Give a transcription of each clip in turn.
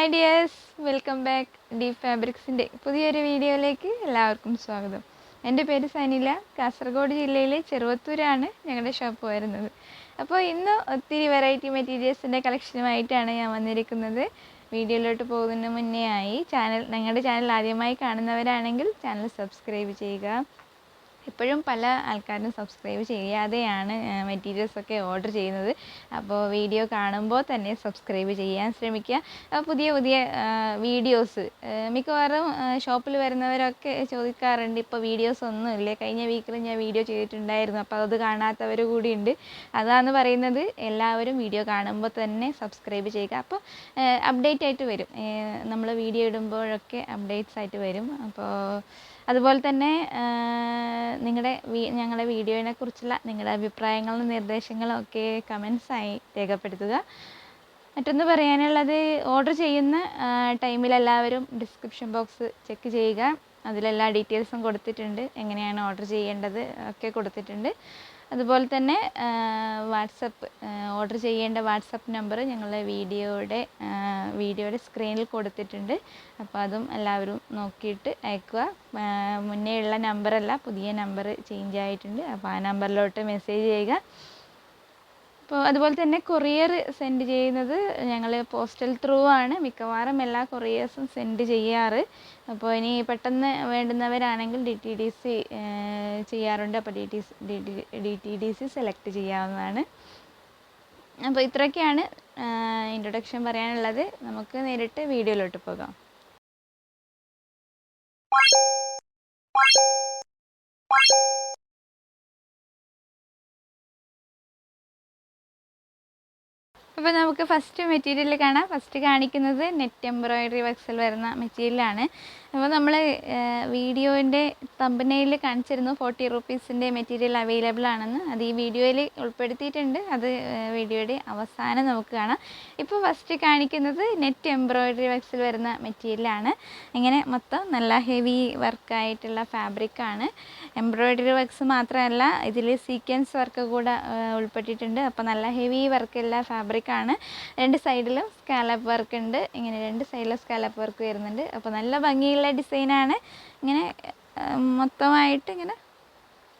Hi dears welcome back Deep ഫാബ്രിക്സിന്റെ പുതിയൊരു വീഡിയോയിലേക്ക് എല്ലാവർക്കും സ്വാഗതം. എന്റെ പേര് സനില. കാസർഗോഡ് ജില്ലയിലെ ചെറുവത്തൂരാണ് ഞങ്ങളുടെ ഷോപ്പ് വരുന്നത്. അപ്പോൾ ഇന്ന് ഒത്തിരി വെറൈറ്റി മെറ്റീരിയൽസിന്റെ കളക്ഷനുമായിട്ടാണ് ഞാൻ വന്നിരിക്കുന്നത്. വീഡിയോയിലോട്ട് പോകുന്നതിന് മുന്നേ ആയി. ചാനൽ ഞങ്ങളുടെ ചാനൽ ആദ്യമായി കാണുന്നവരാണെങ്കിൽ ചാനൽ സബ്സ്ക്രൈബ് ചെയ്യുക. ഇപ്പോഴും പല ആൾക്കാരും സബ്സ്ക്രൈബ് ചെയ്യാതെയാണ് മെറ്റീരിയൽസ് ഒക്കെ ഓർഡർ ചെയ്യുന്നത്. അപ്പോൾ വീഡിയോ കാണുമ്പോൾ തന്നെ സബ്സ്ക്രൈബ് ചെയ്യാൻ ശ്രമിക്കുക. പുതിയ പുതിയ വീഡിയോസ് മിക്കവാറും ഷോപ്പിൽ വരുന്നവരൊക്കെ ചോദിക്കാറുണ്ട് ഇപ്പോൾ വീഡിയോസ് ഒന്നും ഇല്ലേ? കഴിഞ്ഞ വീക്കിൽ ഞാൻ വീഡിയോ ചെയ്തിട്ടുണ്ടായിരുന്നു അപ്പോൾ അത് കാണാത്തവർ കൂടിയുണ്ട് അതാന്ന് പറയുന്നത് എല്ലാവരും വീഡിയോ കാണുമ്പോൾ തന്നെ സബ്സ്ക്രൈബ് ചെയ്യുക. അപ്പോൾ അപ്ഡേറ്റ് ആയിട്ട് വരും. നമ്മൾ വീഡിയോ ഇടുമ്പോഴൊക്കെ അപ്ഡേറ്റ്സ് ആയിട്ട് വരും. അപ്പോൾ അതുപോലെ തന്നെ നിങ്ങളുടെ ഞങ്ങളുടെ വീഡിയോനെ കുറിച്ചുള്ള നിങ്ങളുടെ അഭിപ്രായങ്ങളും നിർദ്ദേശങ്ങളും ഒക്കെ കമൻസായി രേഖപ്പെടുത്തുക. മറ്റൊന്ന് പറയാനുള്ളത് ഓർഡർ ചെയ്യുന്ന ടൈമിൽ എല്ലാവരും ഡിസ്ക്രിപ്ഷൻ ബോക്സ് ചെക്ക് ചെയ്യുക. അതിലെല്ലാ ഡീറ്റെയിൽസും കൊടുത്തിട്ടുണ്ട്. എങ്ങനെയാണ് ഓർഡർ ചെയ്യേണ്ടത് ഒക്കെ കൊടുത്തിട്ടുണ്ട്. അതുപോലെ തന്നെ വാട്സപ്പ് ഓർഡർ ചെയ്യേണ്ട വാട്സപ്പ് നമ്പർ ഞങ്ങളുടെ വീഡിയോയുടെ വീഡിയോയുടെ സ്ക്രീനിൽ കൊടുത്തിട്ടുണ്ട്. അപ്പോൾ അതും എല്ലാവരും നോക്കിയിട്ട് അയക്കുക. മുന്നേ ഉള്ള നമ്പറല്ല പുതിയ നമ്പർ ചേഞ്ച് ആയിട്ടുണ്ട്. അപ്പോൾ ആ നമ്പറിലോട്ട് മെസ്സേജ് ചെയ്യുക. അപ്പോൾ അതുപോലെ തന്നെ കൊറിയർ സെൻഡ് ചെയ്യുന്നത് ഞങ്ങൾ പോസ്റ്റൽ ത്രൂ ആണ്. മിക്കവാറും എല്ലാ കൊറിയേഴ്സും സെൻഡ് ചെയ്യാറ്. അപ്പോൾ ഇനി പെട്ടെന്ന് വേണ്ടുന്നവരാണെങ്കിൽ ഡി ടി ഡി സി ചെയ്യാറുണ്ട്. അപ്പോൾ D T D T D C select ചെയ്യാവുന്നതാണ്. അപ്പോൾ ഇത്രയൊക്കെയാണ് ഇൻട്രൊഡക്ഷൻ പറയാനുള്ളത്. നമുക്ക് നേരിട്ട് വീഡിയോയിലോട്ട് പോകാം. അപ്പോൾ നമുക്ക് ഫസ്റ്റ് മെറ്റീരിയൽ കാണാം. ഫസ്റ്റ് കാണിക്കുന്നത് നെറ്റ് എംബ്രോയിഡറി വർക്സിൽ വരുന്ന മെറ്റീരിയലാണ് അപ്പോൾ നമ്മൾ വീഡിയോന്റെ തമ്പനയിൽ കാണിച്ചിരുന്നു. ഫോർട്ടി റുപ്പീസിന്റെ മെറ്റീരിയൽ അവൈലബിൾ ആണെന്ന്. അത് ഈ വീഡിയോയിൽ ഉൾപ്പെടുത്തിയിട്ടുണ്ട്. അത് വീഡിയോയുടെ അവസാനം നമുക്ക് കാണാം. ഇപ്പോൾ ഫസ്റ്റ് കാണിക്കുന്നത് നെറ്റ് എംബ്രോയിഡറി വർക്സിൽ വരുന്ന മെറ്റീരിയലാണ് ഇങ്ങനെ മൊത്തം നല്ല ഹെവി വർക്കായിട്ടുള്ള ഫാബ്രിക്കാണ് എംബ്രോയിഡറി വർക്ക്സ് മാത്രമല്ല ഇതിൽ സീക്വൻസ് വർക്ക് കൂടെ ഉൾപ്പെട്ടിട്ടുണ്ട്. അപ്പോൾ നല്ല ഹെവി വർക്കുള്ള ഫാബ്രിക്കാണ് രണ്ട് സൈഡിലും സ്കാലപ്പ് വർക്ക് ഉണ്ട്. ഇങ്ങനെ രണ്ട് സൈഡിലും സ്കാലപ്പ് വർക്ക് വരുന്നുണ്ട്. അപ്പോൾ നല്ല ഭംഗിയുള്ള ഡിസൈനാണ്. ഇങ്ങനെ മൊത്തമായിട്ട് ഇങ്ങനെ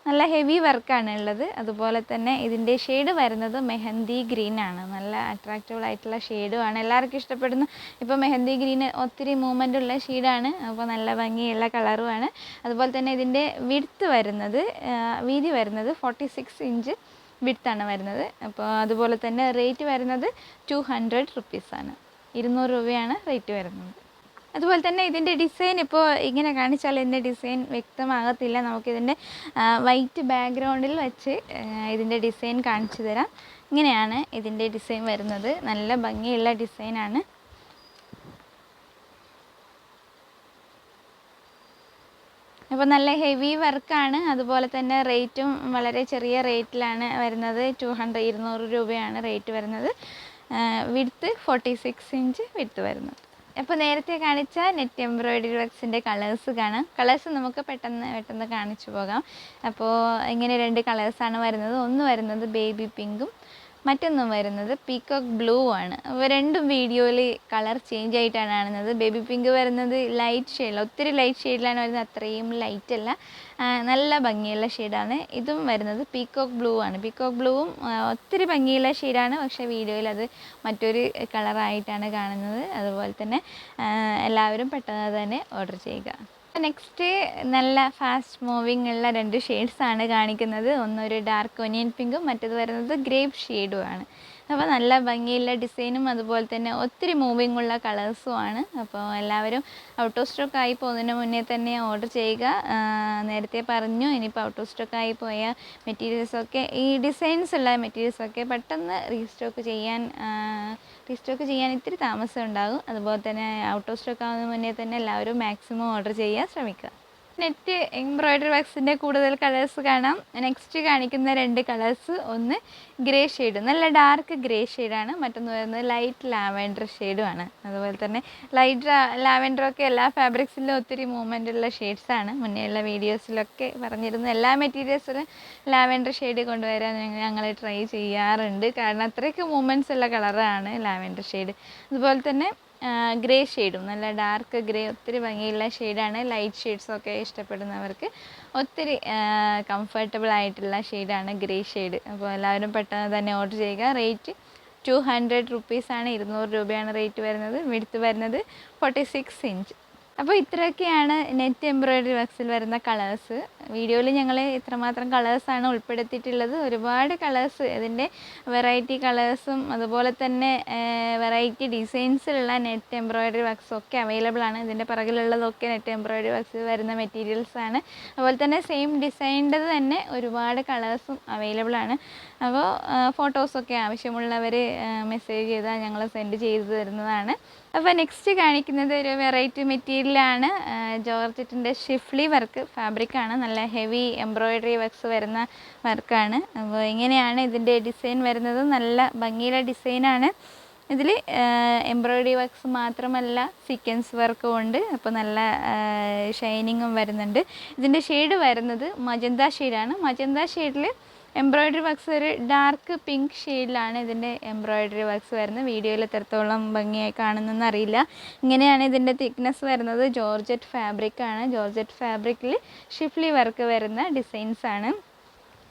നല്ല ഹെവി വർക്കാണ് ഉള്ളത്. അതുപോലെ തന്നെ ഇതിന്റെ ഷെയ്ഡ് വരുന്നത് മെഹന്തി ഗ്രീൻ ആണ്. നല്ല അട്രാക്റ്റീവ് ആയിട്ടുള്ള ഷെയ്ഡുമാണ് എല്ലാവർക്കും ഇഷ്ടപ്പെടുന്ന ഇപ്പോൾ മെഹന്തി ഗ്രീൻ ഒത്തിരി മൂവ്മെന്റ് ഉള്ള ഷെയ്ഡാണ്. അപ്പോൾ നല്ല ഭംഗിയുള്ള കളറുമാണ് അതുപോലെ തന്നെ ഇതിന്റെ വിഡ്ത്ത് വരുന്നത് വീതി വരുന്നത് ഫോർട്ടി സിക്സ് ഇഞ്ച് വിഡ്ത്താണ് വരുന്നത്. അപ്പോൾ അതുപോലെ തന്നെ റേറ്റ് വരുന്നത് ടു ഹൺഡ്രഡ് റുപ്പീസാണ് ഇരുന്നൂറ് രൂപയാണ് റേറ്റ് വരുന്നത്. അതുപോലെ തന്നെ ഇതിന്റെ ഡിസൈൻ ഇപ്പോൾ ഇങ്ങനെ കാണിച്ചാൽ ഇതിന്റെ ഡിസൈൻ വ്യക്തമാകത്തില്ല. നമുക്കിതിന്റെ വൈറ്റ് ബാക്ക്ഗ്രൗണ്ടിൽ വെച്ച് ഇതിന്റെ ഡിസൈൻ കാണിച്ചു തരാം. ഇങ്ങനെയാണ് ഇതിന്റെ ഡിസൈൻ വരുന്നത്. നല്ല ഭംഗിയുള്ള ഡിസൈനാണ് അപ്പോൾ നല്ല ഹെവി വർക്കാണ് അതുപോലെ തന്നെ റേറ്റും വളരെ ചെറിയ റേറ്റിലാണ് വരുന്നത്. ടു ഹൺഡ്രഡ് ഇരുന്നൂറ് രൂപയാണ് റേറ്റ് വരുന്നത്. വിടുത്ത് ഫോർട്ടി സിക്സ് ഇഞ്ച് വിടുത്ത് വരുന്നത്. അപ്പോൾ നേരത്തെ കാണിച്ച നെറ്റ് എംബ്രോയിഡറി വർക്ക്സിന്റെ കളേഴ്സ് കാണാം. കളേഴ്സ് നമുക്ക് പെട്ടെന്ന് പെട്ടെന്ന് കാണിച്ചു പോകാം. അപ്പോൾ ഇങ്ങനെ രണ്ട് കളേഴ്സാണ് വരുന്നത്. ഒന്ന് വരുന്നത് ബേബി പിങ്കും മറ്റൊന്നും വരുന്നത് പീക്കോക്ക് ബ്ലൂ ആണ്. അപ്പോൾ രണ്ടും വീഡിയോയിൽ കളർ ചേഞ്ച് ആയിട്ടാണ് കാണുന്നത്. ബേബി പിങ്ക് വരുന്നത് ലൈറ്റ് ഷെയ്ഡിൽ ഒത്തിരി ലൈറ്റ് ഷെയ്ഡിലാണ് വരുന്നത്. അത്രയും ലൈറ്റ് അല്ല. നല്ല ഭംഗിയുള്ള ഷെയ്ഡാണ് ഇതും വരുന്നത് പീക്കോക്ക് ബ്ലൂ ആണ്. പീക്കോക്ക് ബ്ലൂവും ഒത്തിരി ഭംഗിയുള്ള ഷെയ്ഡാണ് പക്ഷേ വീഡിയോയിൽ അത് മറ്റൊരു കളറായിട്ടാണ് കാണുന്നത്. അതുപോലെ തന്നെ എല്ലാവരും പെട്ടെന്ന് തന്നെ ഓർഡർ ചെയ്യുക. നെക്സ്റ്റ് നല്ല ഫാസ്റ്റ് മൂവിങ് ഉള്ള രണ്ട് ആണ് കാണിക്കുന്നത്. ഒന്നൊരു ഡാർക്ക് ഒനിയൻ പിങ്കും മറ്റത് വരുന്നത് ഗ്രേപ്പ് ഷെയ്ഡുമാണ് അപ്പോൾ നല്ല ഭംഗിയുള്ള ഡിസൈനും അതുപോലെ തന്നെ ഒത്തിരി മൂവിങ് ഉള്ള കളേഴ്സും ആണ്. അപ്പോൾ എല്ലാവരും ഔട്ട് ഓഫ് സ്റ്റോക്ക് ആയി പോകുന്നതിന് മുന്നേ തന്നെ ഓർഡർ ചെയ്യുക. നേരത്തെ പറഞ്ഞു ഇനിയിപ്പോൾ ഔട്ട് ഓഫ് സ്റ്റോക്ക് ആയി പോയ മെറ്റീരിയൽസൊക്കെ ഈ ഡിസൈൻസ് ഉള്ള മെറ്റീരിയൽസൊക്കെ പെട്ടെന്ന് റീസ്റ്റോക്ക് ചെയ്യാൻ റീസ്റ്റോക്ക് ചെയ്യാൻ ഇത്തിരി താമസം ഉണ്ടാകും. അതുപോലെ തന്നെ ഔട്ട് ഓഫ് സ്റ്റോക്ക് ആവുന്നതിന് മുന്നേ തന്നെ എല്ലാവരും മാക്സിമം ഓർഡർ ചെയ്യാൻ ശ്രമിക്കുക. നെറ്റ് എംബ്രോയ്ഡറി വർക്ക്സിന്റെ കൂടുതൽ കളേഴ്സ് കാണാം. നെക്സ്റ്റ് കാണിക്കുന്ന രണ്ട് കളേഴ്സ് ഒന്ന് ഗ്രേ ഷെയ്ഡ് നല്ല ഡാർക്ക് ഗ്രേ ഷെയ്ഡാണ് മറ്റൊന്ന് വരുന്നത് ലൈറ്റ് ലാവൻഡർ ഷെയ്ഡുമാണ്. അതുപോലെ തന്നെ ലൈറ്റ് ലാവൻഡറൊക്കെ എല്ലാ ഫാബ്രിക്സിലും ഒത്തിരി മൂവ്മെന്റ് ഉള്ള ഷെയ്ഡ്സാണ് മുന്നേ ഉള്ള വീഡിയോസിലൊക്കെ പറഞ്ഞിരുന്നു എല്ലാ മെറ്റീരിയൽസിലും ലാവൻഡർ ഷെയ്ഡ് കൊണ്ടുവരാൻ ഞങ്ങൾ ട്രൈ ചെയ്യാറുണ്ട്. കാരണം അത്രയ്ക്ക് മൂവ്മെന്റ്സ് ഉള്ള കളറാണ് ലാവൻഡർ ഷെയ്ഡ്. അതുപോലെ തന്നെ ഗ്രേ ഷെയ്ഡും നല്ല ഡാർക്ക് ഗ്രേ ഒത്തിരി ഭംഗിയുള്ള ഷെയ്ഡാണ് ലൈറ്റ് ഷെയ്ഡ്സൊക്കെ ഇഷ്ടപ്പെടുന്നവർക്ക് ഒത്തിരി കംഫർട്ടബിൾ ആയിട്ടുള്ള ഷെയ്ഡാണ് ഗ്രേ ഷെയ്ഡ് അപ്പോൾ എല്ലാവരും പെട്ടെന്ന് തന്നെ ഓർഡർ ചെയ്യുക. റേറ്റ് ടു ഹൺഡ്രഡ് റുപ്പീസാണ് ഇരുന്നൂറ് രൂപയാണ് റേറ്റ് വരുന്നത്. വിടുത്ത് വരുന്നത് ഫോർട്ടി സിക്സ് ഇഞ്ച് അപ്പോൾ ഇത്രയൊക്കെയാണ് നെറ്റ് എംബ്രോയ്ഡറി വർക്ക്സിൽ വരുന്ന കളേഴ്സ്. വീഡിയോയിൽ ഞങ്ങൾ ഇത്രമാത്രം കളേഴ്സാണ് ഉൾപ്പെടുത്തിയിട്ടുള്ളത്. ഒരുപാട് കളേഴ്സ് ഇതിന്റെ വെറൈറ്റി കളേഴ്സും അതുപോലെ തന്നെ വെറൈറ്റി ഡിസൈൻസിലുള്ള നെറ്റ് എംബ്രോയ്ഡറി വർക്ക്സും ഒക്കെ അവൈലബിൾ ആണ്. ഇതിന്റെ പിറകിലുള്ളതൊക്കെ നെറ്റ് എംബ്രോയ്ഡറി വർക്ക്സ് വരുന്ന മെറ്റീരിയൽസാണ് അതുപോലെ തന്നെ സെയിം ഡിസൈൻഡ് തന്നെ ഒരുപാട് കളേഴ്സും അവൈലബിൾ ആണ്. അപ്പോൾ ഫോട്ടോസൊക്കെ ആവശ്യമുള്ളവർ മെസ്സേജ് ചെയ്താൽ ഞങ്ങൾ സെൻഡ് ചെയ്ത് തരുന്നതാണ്. അപ്പോൾ നെക്സ്റ്റ് കാണിക്കുന്നത് ഒരു വെറൈറ്റി മെറ്റീരിയലാണ്. ജോർജറ്റിന്റെ ഷിഫ്ലി വർക്ക് ഫാബ്രിക്കാണ്. നല്ല ഹെവി എംബ്രോയ്ഡറി വർക്ക്സ് വരുന്ന വർക്കാണ്. അപ്പോൾ ഇങ്ങനെയാണ് ഇതിന്റെ ഡിസൈൻ വരുന്നത്. നല്ല ഭംഗിയുള്ള ഡിസൈനാണ്. ഇതിൽ എംബ്രോയ്ഡറി വർക്ക്സ് മാത്രമല്ല സീക്വൻസ് വർക്കും ഉണ്ട്. അപ്പോൾ നല്ല ഷൈനിങ്ങും വരുന്നുണ്ട്. ഇതിന്റെ ഷെയ്ഡ് വരുന്നത് മജന്ത ഷെയ്ഡാണ്. മജന്ത ഷെയ്ഡിൽ എംബ്രോയ്ഡറി വർക്ക്സ് ഒരു ഡാർക്ക് പിങ്ക് ഷെയ്ഡിലാണ് ഇതിന്റെ എംബ്രോയ്ഡറി വർക്ക്സ് വരുന്നത്. വീഡിയോയിൽ എത്രത്തോളം ഭംഗിയായി കാണുന്നതെന്ന് അറിയില്ല. ഇങ്ങനെയാണ് ഇതിന്റെ തിക്നെസ് വരുന്നത്. ജോർജറ്റ് ഫാബ്രിക് ആണ്. ജോർജറ്റ് ഫാബ്രിക്കിൽ ഷിഫ്ലി വർക്ക് വരുന്ന ഡിസൈൻസ് ആണ്.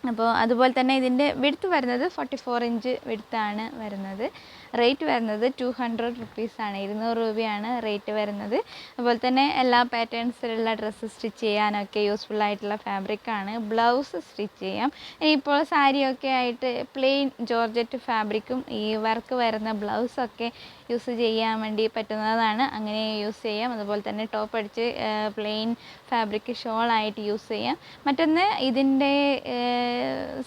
അപ്പോൾ അതുപോലെ തന്നെ ഇതിന്റെ വിടുത്ത് വരുന്നത് ഫോർട്ടി ഫോർ ഇഞ്ച് വിടുത്താണ് വരുന്നത്. റേറ്റ് വരുന്നത് ടു ഹൺഡ്രഡ് റുപ്പീസാണ് ഇരുന്നൂറ് രൂപയാണ് റേറ്റ് വരുന്നത്. അതുപോലെ തന്നെ എല്ലാ പാറ്റേൺസിലുള്ള ഡ്രസ്സ് സ്റ്റിച്ച് ചെയ്യാനൊക്കെ യൂസ്ഫുൾ ആയിട്ടുള്ള ഫാബ്രിക്കാണ് ബ്ലൗസ് സ്റ്റിച്ച് ചെയ്യാം. ഇനിയിപ്പോൾ സാരിയൊക്കെ ആയിട്ട് പ്ലെയിൻ ജോർജറ്റ് ഫാബ്രിക്കും ഈ വർക്ക് വരുന്ന ബ്ലൗസൊക്കെ യൂസ് ചെയ്യാൻ വേണ്ടി പറ്റുന്നതാണ്. അങ്ങനെ യൂസ് ചെയ്യാം. അതുപോലെ തന്നെ ടോപ്പ് അടിച്ച് പ്ലെയിൻ ഫാബ്രിക് ഷോളായിട്ട് യൂസ് ചെയ്യാം. മറ്റൊന്ന് ഇതിന്റെ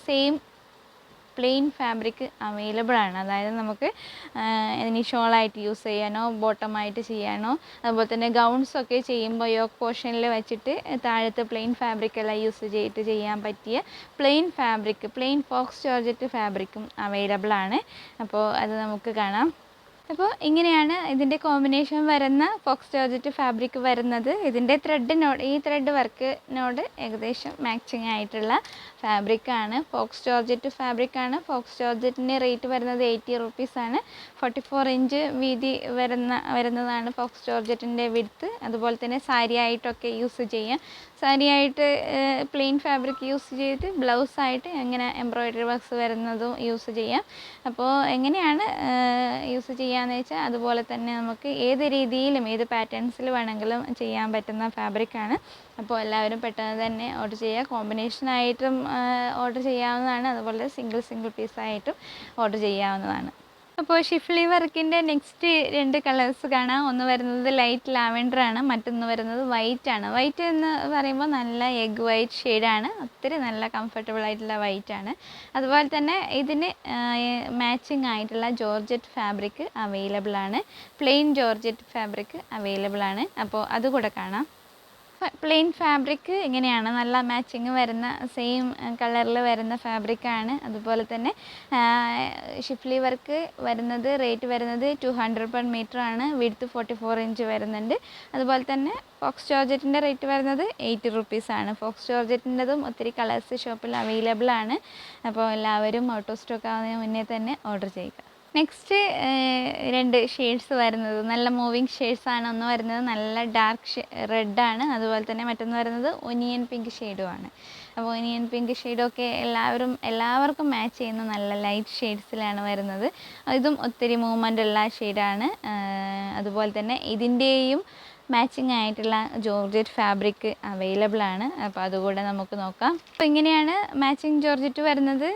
സെയിം പ്ലെയിൻ ഫാബ്രിക് അവൈലബിൾ ആണ്. അതായത് നമുക്ക് ഇനി ഷോളായിട്ട് യൂസ് ചെയ്യാനോ ബോട്ടമായിട്ട് ചെയ്യാനോ അതുപോലെ തന്നെ ഗൗൺസൊക്കെ ചെയ്യുമ്പോൾ യോക്ക് പോർഷനിൽ വെച്ചിട്ട് താഴത്ത് പ്ലെയിൻ ഫാബ്രിക് എല്ലാം യൂസ് ചെയ്തിട്ട് ചെയ്യാൻ പറ്റിയ plain fabric plain faux georgette ഫാബ്രിക്കും available ആണ്. അപ്പോൾ അത് നമുക്ക് കാണാം. അപ്പോൾ ഇങ്ങനെയാണ് ഇതിന്റെ കോമ്പിനേഷൻ വരുന്ന ഫോക്സ് ജോർജറ്റ് ഫാബ്രിക് വരുന്നത്. ഇതിന്റെ ത്രെഡിനോട് ഈ ത്രെഡ് വർക്കിനോട് ഏകദേശം മാച്ചിങ് ആയിട്ടുള്ള ഫാബ്രിക്കാണ് ഫോക്സ് ജോർജറ്റ് ഫാബ്രിക്കാണ് ഫോക്സ് ജോർജറ്റിന്റെ റേറ്റ് വരുന്നത് എയ്റ്റി റുപ്പീസാണ് ഫോർട്ടി ഫോർ ഇഞ്ച് വീതി വരുന്ന വരുന്നതാണ് ഫോക്സ് ജോർജറ്റിന്റെ വിടുത്ത് അതുപോലെ തന്നെ സാരി ആയിട്ടൊക്കെ യൂസ് ചെയ്യാം. സാരി ആയിട്ട് പ്ലെയിൻ ഫാബ്രിക് യൂസ് ചെയ്ത് ബ്ലൗസായിട്ട് എങ്ങനെ എംബ്രോയ്ഡറി വർക്ക്സ് വരുന്നതും യൂസ് ചെയ്യാം. അപ്പോൾ എങ്ങനെയാണ് യൂസ് ചെയ്യാന്ന് വെച്ചാൽ അതുപോലെ തന്നെ നമുക്ക് ഏത് രീതിയിലും ഏത് പാറ്റേൺസിൽ വേണമെങ്കിലും ചെയ്യാൻ പറ്റുന്ന ഫാബ്രിക്കാണ് അപ്പോൾ എല്ലാവരും പെട്ടെന്ന് തന്നെ ഓർഡർ ചെയ്യുക കോമ്പിനേഷനായിട്ടും ഓർഡർ ചെയ്യാവുന്നതാണ്. അതുപോലെ സിംഗിൾ സിംഗിൾ പീസായിട്ടും ഓർഡർ ചെയ്യാവുന്നതാണ്. അപ്പോൾ ഷിഫ്ലി വർക്കിന്റെ നെക്സ്റ്റ് രണ്ട് കളേഴ്സ് കാണാം. ഒന്ന് വരുന്നത് ലൈറ്റ് ലാവൻഡർ ആണ് മറ്റൊന്ന് വരുന്നത് വൈറ്റ് ആണ് വൈറ്റ് എന്ന് പറയുമ്പോൾ നല്ല എഗ് വൈറ്റ് ഷെയ്ഡാണ്. ഒത്തിരി നല്ല കംഫർട്ടബിൾ ആയിട്ടുള്ള വൈറ്റ് ആണ് അതുപോലെ തന്നെ ഇതിന് മാച്ചിങ് ആയിട്ടുള്ള ജോർജറ്റ് ഫാബ്രിക് അവൈലബിൾ ആണ്. പ്ലെയിൻ ജോർജറ്റ് ഫാബ്രിക് അവൈലബിൾ ആണ്. അപ്പോൾ അതുകൂടെ കാണാം. പ്ലെയിൻ ഫാബ്രിക് ഇങ്ങനെയാണ്. നല്ല മാച്ചിങ് വരുന്ന സെയിം കളറിൽ വരുന്ന ഫാബ്രിക്കാണ് അതുപോലെ തന്നെ ഷിഫ്ലി വർക്ക് വരുന്നത് റേറ്റ് വരുന്നത് ടു ഹൺഡ്രഡ് പെർ മീറ്റർ ആണ്. വിടുത്ത് ഫോർട്ടി ഫോർ ഇഞ്ച് വരുന്നുണ്ട്. അതുപോലെ തന്നെ ഫോക്സ് ജോർജറ്റിന്റെ റേറ്റ് വരുന്നത് എയ്റ്റി റുപ്പീസാണ് ഫോക്സ് ജോർജറ്റിന്റെതും ഒത്തിരി കളേഴ്സ് ഷോപ്പിൽ അവൈലബിൾ ആണ്. അപ്പോൾ എല്ലാവരും ഓട്ടോ സ്റ്റോക്ക് ആവുന്നതിന് മുന്നേ തന്നെ ഓർഡർ ചെയ്യുക. നെക്സ്റ്റ് രണ്ട് ഷെയ്ഡ്സ് വരുന്നത്. നല്ല മൂവിങ് ഷെയ്ഡ്സ് ആണ്. ഒന്ന് വരുന്നത് നല്ല ഡാർക്ക് റെഡാണ് അതുപോലെ തന്നെ മറ്റൊന്ന് വരുന്നത് ഒനിയൻ പിങ്ക് ഷെയ്ഡുമാണ് അപ്പോൾ ഒനിയൻ പിങ്ക് ഷെയ്ഡൊക്കെ എല്ലാവരും എല്ലാവർക്കും മാച്ച് ചെയ്യുന്ന നല്ല ലൈറ്റ് ഷെയ്ഡ്സിലാണ് വരുന്നത്. ഇതും ഒത്തിരി മൂവ്മെന്റ് ഉള്ള ഷെയ്ഡാണ് അതുപോലെ തന്നെ ഇതിന്റെയും മാച്ചിങ് ആയിട്ടുള്ള ജോർജറ്റ് ഫാബ്രിക് അവൈലബിൾ ആണ്. അപ്പോൾ അതുകൂടെ നമുക്ക് നോക്കാം. അപ്പോൾ ഇങ്ങനെയാണ് മാച്ചിങ് ജോർജറ്റ് വരുന്നത്.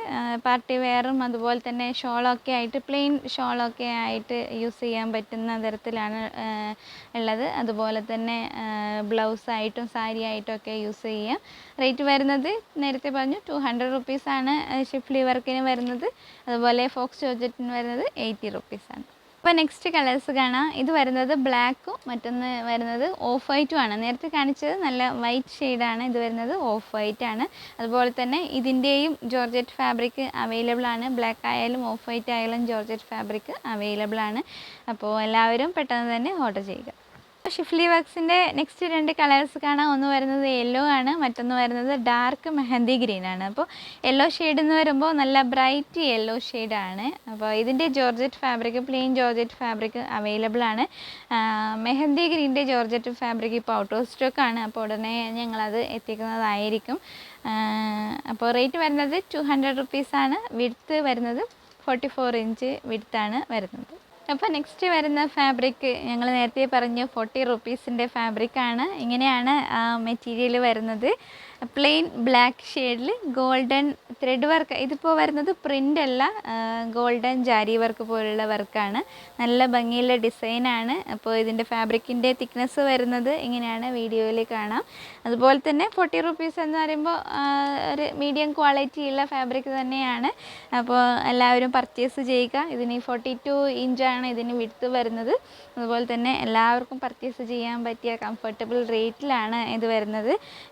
പാർട്ടി വെയറും അതുപോലെ തന്നെ ഷോളൊക്കെ ആയിട്ട് പ്ലെയിൻ ഷോളൊക്കെ ആയിട്ട് യൂസ് ചെയ്യാൻ പറ്റുന്ന തരത്തിലാണ് ഉള്ളത്. അതുപോലെ തന്നെ ബ്ലൗസായിട്ടും സാരി ആയിട്ടും ഒക്കെ യൂസ് ചെയ്യാം. റേറ്റ് വരുന്നത് നേരത്തെ പറഞ്ഞു ടു ഹൺഡ്രഡ് റുപ്പീസാണ് ഷിഫ്ലി വർക്കിന് വരുന്നത്. അതുപോലെ ഫോക്സ് ജോർജറ്റിന് വരുന്നത് എയ്റ്റി റുപ്പീസാണ് അപ്പോൾ നെക്സ്റ്റ് കളേഴ്സ് കാണാം. ഇത് വരുന്നത് ബ്ലാക്കും മറ്റൊന്ന് വരുന്നത് ഓഫ് വൈറ്റും ആണ്. നേരത്തെ കാണിച്ചത് നല്ല വൈറ്റ് ഷെയ്ഡാണ് ഇത് വരുന്നത് ഓഫ് വൈറ്റ് ആണ്. അതുപോലെ തന്നെ ഇതിന്റെയും ജോർജറ്റ് ഫാബ്രിക് അവൈലബിൾ ആണ്. ബ്ലാക്ക് ആയാലും ഓഫ് വൈറ്റ് ആയാലും ജോർജറ്റ് ഫാബ്രിക് അവൈലബിൾ ആണ്. അപ്പോൾ എല്ലാവരും പെട്ടെന്ന് തന്നെ ഓർഡർ ചെയ്യുക. ഷിഫ്ലി വർക്സിന്റെ നെക്സ്റ്റ് രണ്ട് കളേഴ്സ് കാണാം ഒന്ന് വരുന്നത് യെല്ലോ ആണ് മറ്റൊന്ന് വരുന്നത് ഡാർക്ക് മെഹന്തി ഗ്രീൻ ആണ്. അപ്പോൾ യെല്ലോ ഷെയ്ഡ് എന്ന് വരുമ്പോൾ നല്ല ബ്രൈറ്റ് യെല്ലോ ഷെയ്ഡാണ് അപ്പോൾ ഇതിന്റെ georgette fabric plain georgette fabric available ആണ്. മെഹന്തി ഗ്രീന്റെ ജോർജറ്റ് ഫാബ്രിക് ഇപ്പോൾ ഔട്ട് ഓഫ് സ്റ്റോക്ക് ആണ്. അപ്പോൾ ഉടനെ ഞങ്ങളത് എത്തിക്കുന്നതായിരിക്കും. അപ്പോൾ റേറ്റ് വരുന്നത് ടു ഹൺഡ്രഡ് റുപ്പീസാണ് വിഡ്ത്ത് വരുന്നത് ഫോർട്ടി ഫോർ ഇഞ്ച് വിഡ്ത്താണ് വരുന്നത്. അപ്പോൾ നെക്സ്റ്റ് വരുന്ന ഫാബ്രിക് ഞങ്ങൾ നേരത്തെ പറഞ്ഞു ഫോർട്ടി റുപ്പീസിന്റെ ഫാബ്രിക്കാണ് ഇങ്ങനെയാണ് മെറ്റീരിയൽ വരുന്നത്. പ്ലെയിൻ ബ്ലാക്ക് ഷെയ്ഡിൽ ഗോൾഡൻ ത്രെഡ് വർക്ക് ഇതിപ്പോൾ വരുന്നത് പ്രിന്റ് അല്ല ഗോൾഡൻ ജാരി വർക്ക് പോലുള്ള വർക്കാണ് നല്ല ഭംഗിയുള്ള ഡിസൈനാണ് അപ്പോൾ ഇതിന്റെ ഫാബ്രിക്കിന്റെ തിക്നെസ് വരുന്നത് ഇങ്ങനെയാണ് വീഡിയോയിൽ കാണാം. അതുപോലെ തന്നെ ഫോർട്ടി റുപ്പീസ് എന്ന് പറയുമ്പോൾ ഒരു മീഡിയം ക്വാളിറ്റിയുള്ള ഫാബ്രിക് തന്നെയാണ്. അപ്പോൾ എല്ലാവരും പർച്ചേസ് ചെയ്യുക. ഇതിന് ഫോർട്ടി ടു ഇഞ്ചാണ് ഇതിന് വിടുത്ത് വരുന്നത്. അതുപോലെ തന്നെ എല്ലാവർക്കും പർച്ചേസ് ചെയ്യാൻ പറ്റിയ കംഫർട്ടബിൾ റേറ്റിലാണ് ഇത് വരുന്നത്.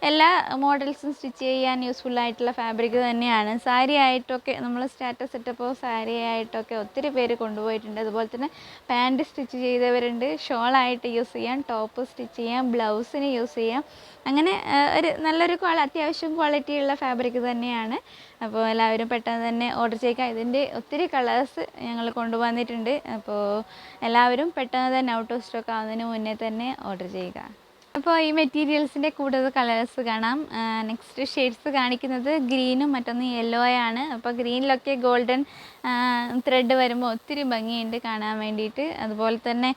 എല്ലാ മോഡൽസും സ്റ്റിച്ച് ചെയ്യാൻ യൂസ്ഫുൾ ആയിട്ടുള്ള ഫാബ്രിക് തന്നെയാണ്. സാരി ആയിട്ടൊക്കെ നമ്മൾ സ്റ്റാറ്റസ് ഇട്ടപ്പോൾ സാരി ആയിട്ടൊക്കെ ഒത്തിരി പേര് കൊണ്ടുപോയിട്ടുണ്ട്. അതുപോലെ തന്നെ പാന്റ് സ്റ്റിച്ച് ചെയ്തവരുണ്ട് ഷോളായിട്ട് യൂസ് ചെയ്യാം. ടോപ്പ് സ്റ്റിച്ച് ചെയ്യാം. ബ്ലൗസിന് യൂസ് ചെയ്യാം. അങ്ങനെ ഒരു നല്ലൊരു അത്യാവശ്യം ക്വാളിറ്റിയുള്ള ഫാബ്രിക് തന്നെയാണ്. അപ്പോൾ എല്ലാവരും പെട്ടെന്ന് തന്നെ ഓർഡർ ചെയ്യുക ഇതിന്റെ ഒത്തിരി കളേഴ്സ് ഞങ്ങൾ കൊണ്ടുവന്നിട്ടുണ്ട്. അപ്പോൾ എല്ലാവരും പെട്ടെന്ന് തന്നെ ഔട്ട് ഓഫ് സ്റ്റോക്ക് ആവുന്നതിന് മുന്നേ തന്നെ ഓർഡർ ചെയ്യുക. അപ്പോൾ ഈ മെറ്റീരിയൽസിന്റെ കൂടുതൽ കളേഴ്സ് കാണാം. നെക്സ്റ്റ് ഷെയ്ഡ്സ് കാണിക്കുന്നത് ഗ്രീനും മറ്റൊന്ന് യെല്ലോ ആണ് അപ്പോൾ ഗ്രീനിലൊക്കെ ഗോൾഡൻ ത്രെഡ് വരുമ്പോൾ ഒത്തിരി ഭംഗിയുണ്ട് കാണാൻ വേണ്ടിയിട്ട്. അതുപോലെ തന്നെ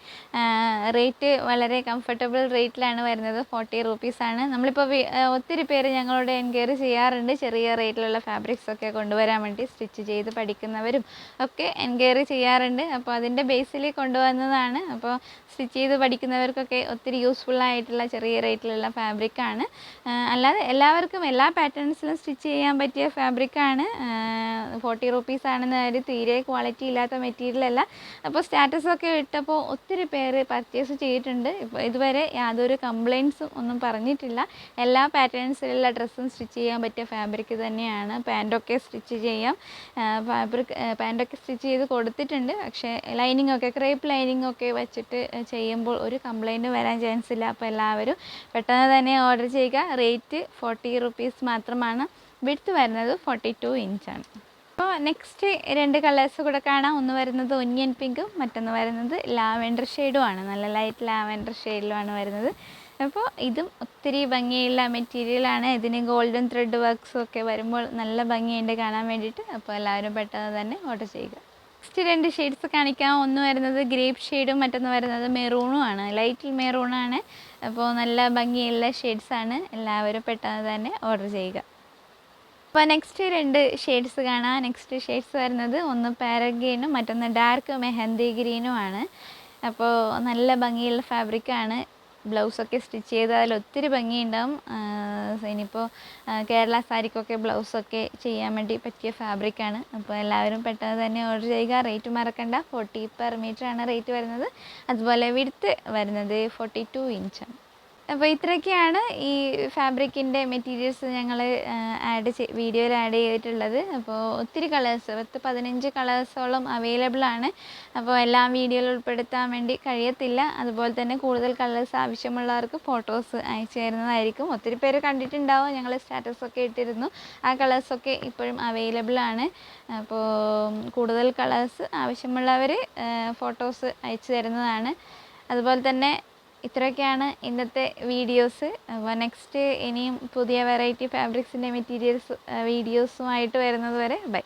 റേറ്റ് വളരെ കംഫർട്ടബിൾ റേറ്റിലാണ് വരുന്നത് ഫോർട്ടി റുപ്പീസാണ് നമ്മളിപ്പോൾ ഒത്തിരി പേര് ഞങ്ങളോട് എൻക്വയറി ചെയ്യാറുണ്ട്. ചെറിയ റേറ്റിലുള്ള ഫാബ്രിക്സ് ഒക്കെ കൊണ്ടുവരാൻ വേണ്ടി സ്റ്റിച്ച് ചെയ്ത് പഠിക്കുന്നവരും ഒക്കെ എൻക്വയറി ചെയ്യാറുണ്ട്. അപ്പോൾ അതിന്റെ ബേസിൽ കൊണ്ടുവന്നതാണ്. അപ്പോൾ സ്റ്റിച്ച് ചെയ്ത് പഠിക്കുന്നവർക്കൊക്കെ ഒത്തിരി യൂസ്ഫുൾ ആയിട്ടുള്ള ചെറിയ റേറ്റിലുള്ള ഫാബ്രിക്കാണ് അല്ലാതെ എല്ലാവർക്കും എല്ലാ പാറ്റേൺസിലും സ്റ്റിച്ച് ചെയ്യാൻ പറ്റിയ ഫാബ്രിക്കാണ് ഫോർട്ടി റുപ്പീസ് ആണെന്ന് കാര്യം തീരെ ക്വാളിറ്റി ഇല്ലാത്ത മെറ്റീരിയൽ അല്ല. അപ്പോൾ സ്റ്റാറ്റസ് ഒക്കെ ഇട്ടപ്പോൾ ഒത്തിരി പേര് പർച്ചേസ് ചെയ്തിട്ടുണ്ട്. ഇപ്പോൾ ഇതുവരെ യാതൊരു കംപ്ലയിൻസും ഒന്നും പറഞ്ഞിട്ടില്ല. എല്ലാ പാറ്റേൺസിലുള്ള ഡ്രസ്സും സ്റ്റിച്ച് ചെയ്യാൻ പറ്റിയ ഫാബ്രിക് തന്നെയാണ്. പാന്റൊക്കെ സ്റ്റിച്ച് ചെയ്യാം. ഫാബ്രിക് പാന്റൊക്കെ സ്റ്റിച്ച് ചെയ്ത് കൊടുത്തിട്ടുണ്ട്. പക്ഷേ ലൈനിങ് ഒക്കെ ക്രേപ്പ് ലൈനിങ് ഒക്കെ വെച്ചിട്ട് ചെയ്യുമ്പോൾ ഒരു കംപ്ലൈന്റ് വരാൻ ചാൻസ് ഇല്ല. അപ്പോൾ എല്ലാവരും പെട്ടെന്ന് തന്നെ ഓർഡർ ചെയ്യുക. റേറ്റ് ഫോർട്ടി റുപ്പീസ് മാത്രമാണ്. വിടുത്ത് വരുന്നത് ഫോർട്ടി ടു ഇഞ്ചാണ് അപ്പോൾ നെക്സ്റ്റ് രണ്ട് കളേഴ്സ് കൂടെ കാണാം. ഒന്ന് വരുന്നത് ഒന്നിയൻ പിങ്കും മറ്റൊന്ന് വരുന്നത് ലാവെൻഡർ ഷെയ്ഡുമാണ് നല്ല ലൈറ്റ് ലാവെൻഡർ ഷെയ്ഡിലുമാണ് വരുന്നത്. അപ്പോൾ ഇതും ഒത്തിരി ഭംഗിയുള്ള മെറ്റീരിയലാണ് ഇതിന് ഗോൾഡൻ ത്രെഡ് വർക്ക്സും ഒക്കെ വരുമ്പോൾ നല്ല ഭംഗിയുണ്ട് കാണാൻ വേണ്ടിയിട്ട്. അപ്പോൾ എല്ലാവരും പെട്ടെന്ന് തന്നെ ഓർഡർ ചെയ്യുക. നെക്സ്റ്റ് രണ്ട് ഷെയ്ഡ്സ് കാണിക്കാം. ഒന്ന് വരുന്നത് ഗ്രേപ്പ് ഷെയ്ഡും മറ്റൊന്ന് വരുന്നത് മെറൂണും ആണ്. ലൈറ്റ് മെറൂണാണ് അപ്പോൾ നല്ല ഭംഗിയുള്ള ഷെയ്ഡ്സാണ് എല്ലാവരും പെട്ടെന്ന് തന്നെ ഓർഡർ ചെയ്യുക. അപ്പോൾ നെക്സ്റ്റ് രണ്ട് ഷെയ്ഡ്സ് കാണാം. നെക്സ്റ്റ് ഷെയ്ഡ്സ് വരുന്നത് ഒന്ന് പാരഗ്രീനും മറ്റൊന്ന് ഡാർക്ക് മെഹന്തി ഗ്രീനും ആണ്. അപ്പോൾ നല്ല ഭംഗിയുള്ള ഫാബ്രിക്കാണ് ബ്ലൗസൊക്കെ സ്റ്റിച്ച് ചെയ്താൽ ഒത്തിരി ഭംഗിയുണ്ടാവും. ഇനിയിപ്പോൾ കേരള സാരിക്കൊക്കെ ബ്ലൗസൊക്കെ ചെയ്യാൻ വേണ്ടി പറ്റിയ ഫാബ്രിക്കാണ് അപ്പോൾ എല്ലാവരും പെട്ടെന്ന് തന്നെ ഓർഡർ ചെയ്യുക. റേറ്റ് മറക്കണ്ട. ഫോർട്ടി പെർ മീറ്റർ ആണ് റേറ്റ് വരുന്നത്. അതുപോലെ വിടുത്ത് വരുന്നത് ഫോർട്ടി ടു ഇഞ്ചാണ് അപ്പോൾ ഇത്രയൊക്കെയാണ് ഈ ഫാബ്രിക്കിന്റെ മെറ്റീരിയൽസ് ഞങ്ങൾ ആഡ് ചെയ് വീഡിയോയിൽ ആഡ് ചെയ്തിട്ടുള്ളത്. അപ്പോൾ ഒത്തിരി കളേഴ്സ് പത്ത് പതിനഞ്ച് കളേഴ്സോളം അവൈലബിൾ ആണ്. അപ്പോൾ എല്ലാം വീഡിയോയിൽ ഉൾപ്പെടുത്താൻ വേണ്ടി കഴിയത്തില്ല. അതുപോലെ തന്നെ കൂടുതൽ കളേഴ്സ് ആവശ്യമുള്ളവർക്ക് ഫോട്ടോസ് അയച്ചു തരുന്നതായിരിക്കും. ഒത്തിരി പേര് കണ്ടിട്ടുണ്ടാവും ഞങ്ങൾ സ്റ്റാറ്റസൊക്കെ ഇട്ടിരുന്നു. ആ കളേഴ്സൊക്കെ ഇപ്പോഴും അവൈലബിൾ ആണ്. അപ്പോൾ കൂടുതൽ കളേഴ്സ് ആവശ്യമുള്ളവർ ഫോട്ടോസ് അയച്ചു തരുന്നതാണ്. അതുപോലെ തന്നെ ഇത്രയൊക്കെയാണ് ഇന്നത്തെ വീഡിയോസ് അപ്പോൾ നെക്സ്റ്റ് ഇനിയും പുതിയ വെറൈറ്റി ഫാബ്രിക്സിന്റെ മെറ്റീരിയൽസ് വീഡിയോസുമായിട്ട് വരുന്നത് വരെ ബൈ